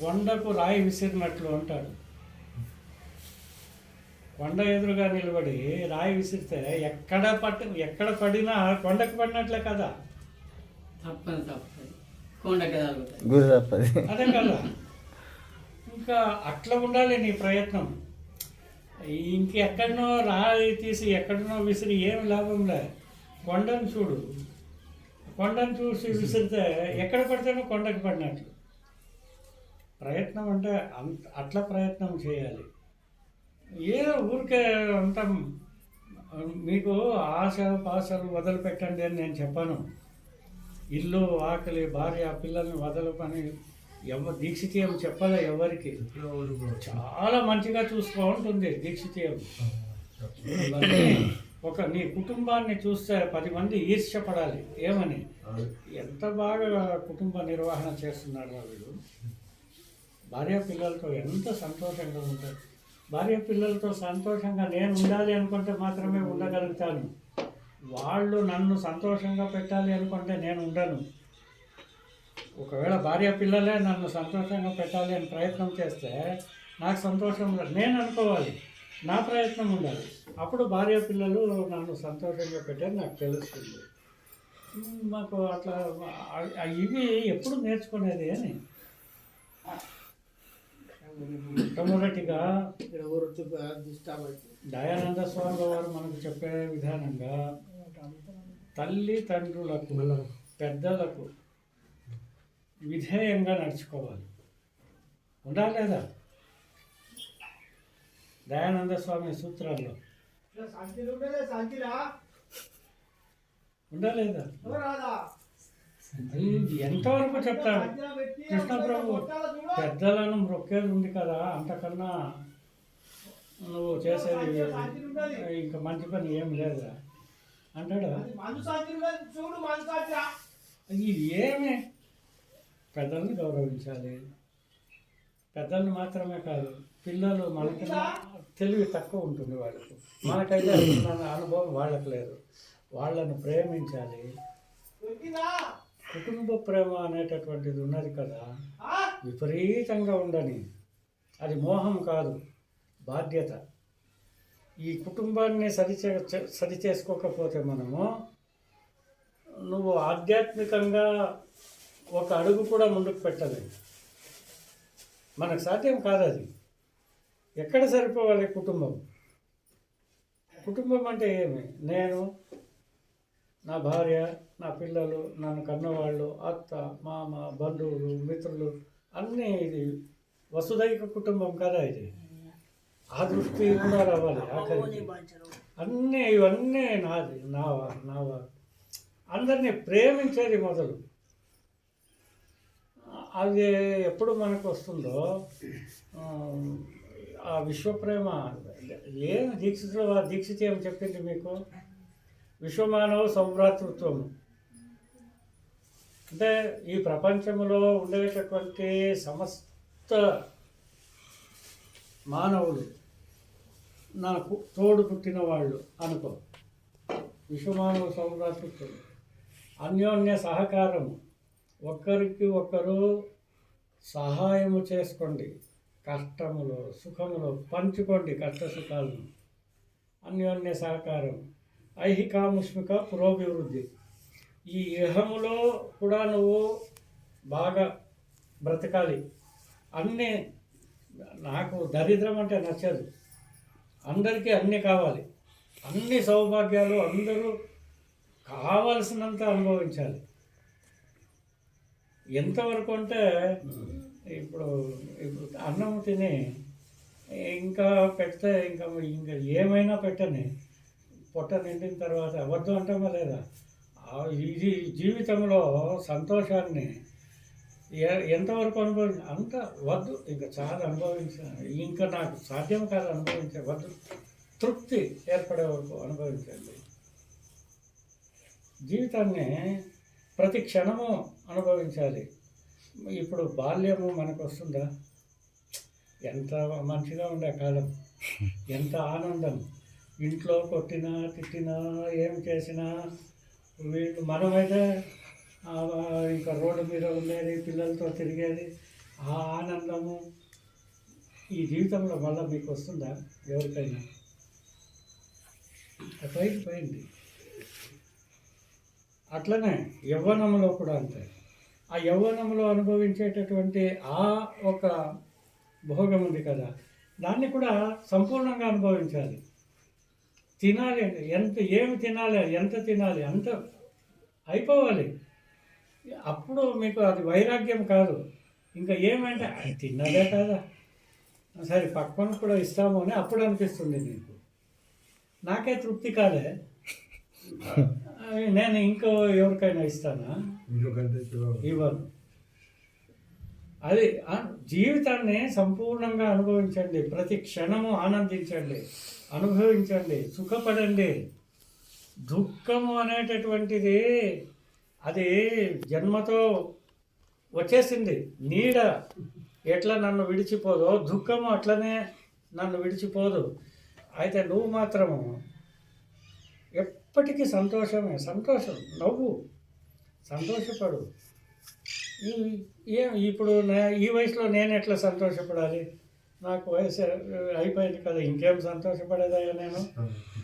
కొండకు రాయి విసిరినట్లు అంటాడు. కొండ ఎదురుగా నిలబడి రాయి విసిరితే ఎక్కడ పట్టు ఎక్కడ పడినా కొండకు పడినట్లే కదా. తప్పని తప్పని కొండకి గురి తప్పది. అదే కదా. ఇంకా అట్లా ఉండాలి నీ ప్రయత్నం. ఇంకెక్కడనో రాయి తీసి ఎక్కడనో విసిరి ఏం లాభం లే. కొండను చూడు. కొండను చూసి విసిరితే ఎక్కడ పడితేనో కొండకి పడినట్లు. ప్రయత్నం అంటే అంత అట్లా ప్రయత్నం చేయాలి. ఏదో ఊరికే అంత మీకు ఆశ పాశలు వదిలిపెట్టండి అని నేను చెప్పాను. ఇల్లు ఆకలి భార్య పిల్లల్ని వదలపని ఎవ దీక్షితీయం చెప్పలే ఎవరికి. చాలా మంచిగా చూస్తూ ఉంటుంది దీక్షితీయం. ఒక నీ కుటుంబాన్ని చూస్తే పది మంది ఈర్ష్యపడాలి. ఏమని? ఎంత బాగా కుటుంబ నిర్వహణ చేస్తున్నారు వీళ్ళు భార్య పిల్లలతో ఎంత సంతోషంగా ఉంటారు? భార్య పిల్లలతో సంతోషంగా నేను ఉండాలి అనుకుంటే మాత్రమే ఉండగలుగుతాను. వాళ్ళు నన్ను సంతోషంగా పెట్టాలి అనుకుంటే నేను ఉండను. ఒకవేళ భార్య పిల్లలే నన్ను సంతోషంగా పెట్టాలి అని ప్రయత్నం చేస్తే నాకు సంతోషం ఉండదు. నేను అనుకోవాలి. నా ప్రయత్నం ఉండాలి. అప్పుడు భార్య పిల్లలు నన్ను సంతోషంగా పెట్టారు నాకు తెలుస్తుంది. మాకు అట్లా ఇవి ఎప్పుడు నేర్చుకునేది అని. మొట్టమొదటిగా దయానంద స్వామి వారు మనకు చెప్పే విధానంగా తల్లి తండ్రులకు పెద్దలకు విధేయంగా నడుచుకోవాలి. ఉండాలి లేదా? దయానంద స్వామి సూత్రాల్లో. ఉండలేదా ఎంతవరకు చెప్తాడు కృష్ణ ప్రభు పెద్దలను మొక్కేది ఉంది కదా అంతకన్నా నువ్వు చేసేది ఇంకా మంచి పని ఏం లేదా? అంటాడు. ఇది ఏమి? పెద్దల్ని గౌరవించాలి. పెద్దల్ని మాత్రమే కాదు పిల్లలు మనకన్నా తెలివి తక్కువ ఉంటుంది వాళ్ళకు. మనకైతే మన అనుభవం వాళ్ళకి లేదు. వాళ్ళను ప్రేమించాలి. కుటుంబ ప్రేమ అనేటటువంటిది ఉన్నది కదా విపరీతంగా ఉండని అది మోహం కాదు బాధ్యత. ఈ కుటుంబాన్ని సరిచే సరి చేసుకోకపోతే మనము నువ్వు ఆధ్యాత్మికంగా ఒక అడుగు కూడా ముందుకు పెట్టలేదు మనకు సాధ్యం కాదు అది. ఎక్కడ సరిపోవాలి కుటుంబం? కుటుంబం అంటే ఏమి? నేను నా భార్య నా పిల్లలు నన్ను కన్నవాళ్ళు అత్త మామ బంధువులు మిత్రులు అన్నీ ఇది వసుదైక కుటుంబం కదా ఇది. ఆ దృష్టి కూడా రావాలి ఆఖరికి. అన్నీ ఇవన్నీ నాది నావా నావా. అందరినీ ప్రేమించేది మొదలు. అది ఎప్పుడు మనకు వస్తుందో ఆ, విశ్వప్రేమ ఏం దీక్షితులు దీక్షిత ఏం చెప్పింది మీకు? విశ్వమానవ సౌభ్రాతృత్వం. అంటే ఈ ప్రపంచంలో ఉండేటటువంటి సమస్త మానవులు నాకు తోడు పుట్టిన వాళ్ళు అనుకో. విశ్వమానవ సౌభ్రాతృత్వం. అన్యోన్య సహకారం ఒకరికి ఒకరు సహాయము చేసుకోండి. కష్టములో సుఖములో పంచుకోండి కష్ట సుఖాలను అన్యోన్య సహకారం ఐహికాముష్మిక పురోభివృద్ధి. ఈ ఇహములో కూడా నువ్వు బాగా బ్రతకాలి. అన్నీ నాకు దరిద్రం అంటే నచ్చదు. అందరికీ అన్నీ కావాలి. అన్ని సౌభాగ్యాలు అందరూ కావలసినంత అనుభవించాలి. ఎంతవరకు అంటే ఇప్పుడు ఇప్పుడు అన్నం తిని ఇంకా పెడితే ఇంకా ఇంకా ఏమైనా పెట్టని పొట్ట నిండిన తర్వాత అవద్దు అంటామా లేదా? ఇది జీవితంలో సంతోషాన్ని ఎంతవరకు అనుభవించ అంత వద్దు. ఇంకా చాలా అనుభవించ ఇంకా నాకు సాధ్యం కాదు అనుభవించే వద్దు. తృప్తి ఏర్పడే వరకు అనుభవించండి. జీవితాన్ని ప్రతి క్షణము అనుభవించాలి. ఇప్పుడు బాల్యము మనకు వస్తుందా ఎంత మంచిగా ఉండే కాలం. ఎంత ఆనందం. ఇంట్లో కొట్టినా తిట్టినా ఏం చేసినా వీళ్ళు మనమైతే ఇంకా రోడ్డు మీద ఉండేది పిల్లలతో తిరిగేది ఆ ఆనందము ఈ జీవితంలో మళ్ళీ మీకు వస్తుందా? ఎవరికైనా? పైకి పోయింది. అట్లనే యవ్వనంలో కూడా అంతే. ఆ యవ్వనంలో అనుభవించేటటువంటి ఆ ఒక భోగం ఉంది కదా. దాన్ని కూడా సంపూర్ణంగా అనుభవించాలి. తినాలి ఎంత ఏమి తినాలి ఎంత తినాలి అంత అయిపోవాలి. అప్పుడు మీకు అది వైరాగ్యం కాదు. ఇంకా ఏమంటే "అది తిన్నదే కదా? సరే పక్కన కూడా ఇస్తాము అని అప్పుడు అనిపిస్తుంది నీకు నాకే తృప్తి కాదే నేను ఇంకో ఎవరికైనా ఇస్తానా? ఇవ్వను. అది జీవితాన్ని సంపూర్ణంగా అనుభవించండి. ప్రతి క్షణము ఆనందించండి. అనుభవించండి. సుఖపడండి. దుఃఖము అనేటటువంటిది అది జన్మతో వచ్చేసింది. నీడ ఎట్లా నన్ను విడిచిపోదో దుఃఖము అట్లనే నన్ను విడిచిపోదు. అయితే నువ్వు మాత్రము ఎప్పటికీ సంతోషమే. సంతోషం. నవ్వు. సంతోషపడు. ఏం ఇప్పుడు నా- ఈ వయసులో నేను ఎట్లా సంతోషపడాలి? నాకు వయసు అయిపోయింది కదా ఇంకేం సంతోషపడేదయ్యా నేను?